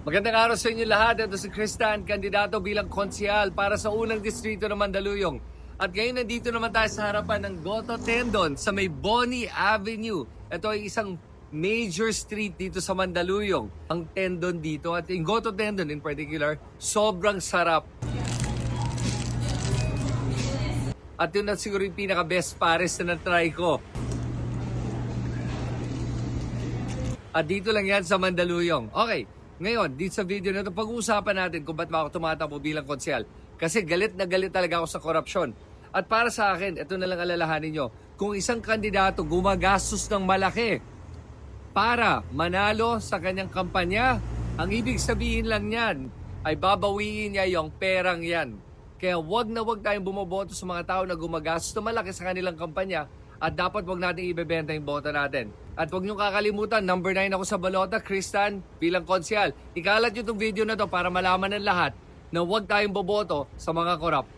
Magandang araw sa inyo lahat. Ito si Kristan, kandidato bilang konsyal para sa unang distrito ng Mandaluyong. At ngayon nandito naman tayo sa harapan ng Goto Tendon sa may Bonnie Avenue. Ito ay isang major street dito sa Mandaluyong. Ang tendon dito at yung Goto Tendon in particular, sobrang sarap. At yun na siguro yung pinaka-best pares na na-try ko. At dito lang yan sa Mandaluyong. Okay, ngayon, dito sa video na ito, pag-uusapan natin kung ba't ako tumatakbo bilang konsyal. Kasi galit na galit talaga ako sa korupsyon. At para sa akin, ito na lang alalahanin nyo, kung isang kandidato gumagastos ng malaki para manalo sa kanyang kampanya, ang ibig sabihin lang yan ay babawiin niya yung perang yan. Kaya wag na wag tayong bumoboto sa mga tao na gumagastos na malaki sa kanilang kampanya at dapat wag natin ibebenta yung boto natin. At wag niyong kakalimutan, number 9 ako sa balota, Kristan, bilang konsyal. Ikalat niyo itong video na to para malaman ng lahat na wag tayong boboto sa mga korap.